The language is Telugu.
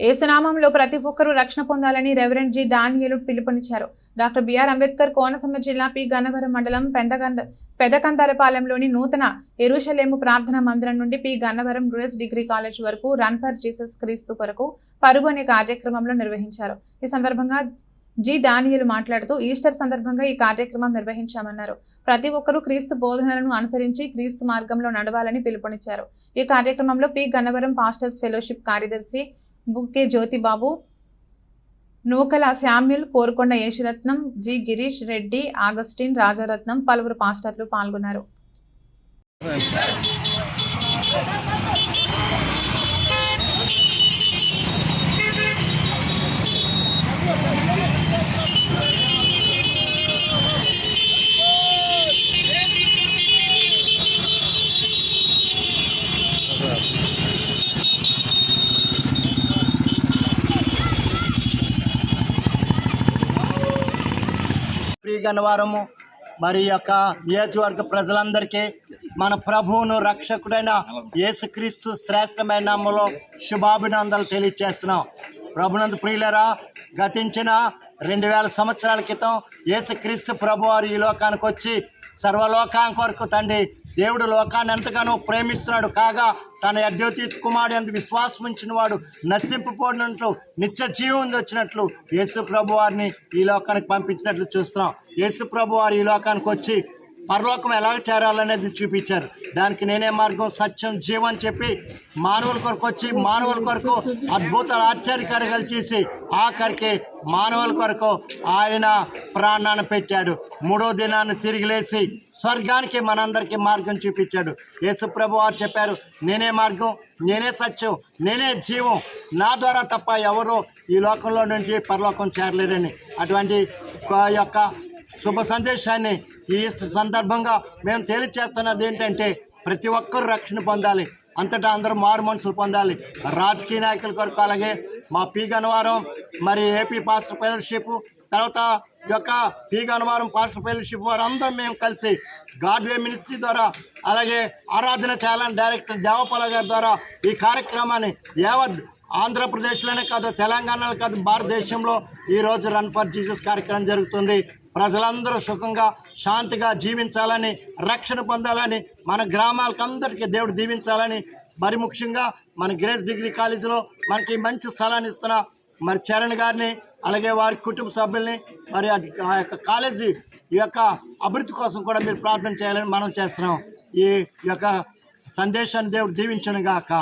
ఏసునామంలో ప్రతి ఒక్కరూ రక్షణ పొందాలని రెవరెండ్ జి డానియలు పిలుపునిచ్చారు. డాక్టర్ బిఆర్ అంబేద్కర్ కోనసీమ జిల్లా పి. గన్నవరం మండలం పెందగంద పెదకందరపాలెంలోని నూతన ఎరుషలేము ప్రార్థనా మందిరం నుండి P. Gannavaram Grace degree college వరకు రన్ ఫర్ జీసస్ క్రీస్తు కొరకు పరుగు అనే కార్యక్రమంలో నిర్వహించారు. ఈ సందర్భంగా జి దానియలు మాట్లాడుతూ ఈస్టర్ సందర్భంగా ఈ కార్యక్రమం నిర్వహించామన్నారు. ప్రతి ఒక్కరూ క్రీస్తు బోధనలను అనుసరించి క్రీస్తు మార్గంలో నడవాలని పిలుపునిచ్చారు. ఈ కార్యక్రమంలో పి. గన్నవరం పాస్టర్స్ ఫెలోషిప్ కార్యదర్శి Bukke Jyothibabu Nookala Samuel Korukonda Yesuratnam G Girish Reddy Augustine Rajaratnam పలువురు పాస్టర్లు పాల్గొన్నారు. ప్రియ గన్నవరము మరి యొక్క నియోజకవర్గ ప్రజలందరికీ మన ప్రభువును రక్షకుడైన యేసుక్రీస్తు శ్రేష్టమైన నామములో శుభాభినందనలు తెలియజేస్తున్నాం ప్రభునందు ప్రియులరా గతించిన రెండు వేల సంవత్సరాల క్రితం యేసుక్రీస్తు ప్రభువారు ఈ లోకానికి వచ్చి సర్వలోకానికి వరకు తండ్రి దేవుడు లోకాన్ని ఎంతగానో ప్రేమిస్తున్నాడు. కాగా తన అద్యోతీత కుమారుడు ఎంత విశ్వాసం ఉంచిన వాడు నశింపుపోయినట్లు నిత్య జీవం వచ్చినట్లు యేసు ప్రభు వారిని ఈ లోకానికి పంపించినట్లు చూస్తున్నాం. యేసు ప్రభు వారు ఈ లోకానికి వచ్చి పరలోకం ఎలా చేరాలనేది చూపించారు. దానికి నేనే మార్గం సత్యం జీవం అని చెప్పి మానవుల కొరకు వచ్చి మానవుల కొరకు అద్భుత ఆశ్చర్యకార్యాలు చేసి ఆఖరికి మానవుల కొరకు ఆయన ప్రాణాన్ని పెట్టాడు. మూడో దినాన్ని తిరిగి లేచి స్వర్గానికి మనందరికీ మార్గం చూపించాడు. యేసుప్రభు వారు చెప్పారు నేనే మార్గం నేనే సత్యం నేనే జీవం. నా ద్వారా తప్ప ఎవరు ఈ లోకంలో నుంచి పరలోకం చేరలేరని. అటువంటి యొక్క శుభ సందేశాన్ని ఈ సందర్భంగా మేము తేలిచేస్తున్నది ఏంటంటే ప్రతి ఒక్కరూ రక్షణ పొందాలి. అంతటా అందరూ మారు మనుషులు పొందాలి. రాజకీయ నాయకుల కొరకు అలాగే మా పీ గన్నవరం మరి ఏపీ పాస్టర్ ఫెలోషిప్ తర్వాత యొక్క పీ గన్నవరం పాస్టర్ ఫెలోషిప్ వారు అందరం మేము కలిసి గాడ్వే మినిస్ట్రీ ద్వారా అలాగే ఆరాధన చేయాలని డైరెక్టర్ దేవపాల గారి ద్వారా ఈ కార్యక్రమాన్ని యావత్ ఆంధ్రప్రదేశ్లోనే కాదు తెలంగాణలో కాదు భారతదేశంలో ఈరోజు రన్ ఫర్ జీసస్ కార్యక్రమం జరుగుతుంది. ప్రజలందరూ సుఖంగా శాంతిగా జీవించాలని రక్షణ పొందాలని మన గ్రామాలకు అందరికీ దేవుడు దీవించాలని మరి ముఖ్యంగా మన గ్రేస్ డిగ్రీ కాలేజీలో మనకి మంచి స్థలాన్ని ఇస్తున్న మరి చరణ్ గారిని అలాగే వారి కుటుంబ సభ్యుల్ని మరి ఆ- యొక్క కాలేజీ ఈ యొక్క అభివృద్ధి కోసం కూడా మీరు ప్రార్థన చేయాలని మనం చేస్తున్నాం. ఈ యొక్క సందేశాన్ని దేవుడు దీవించను గాక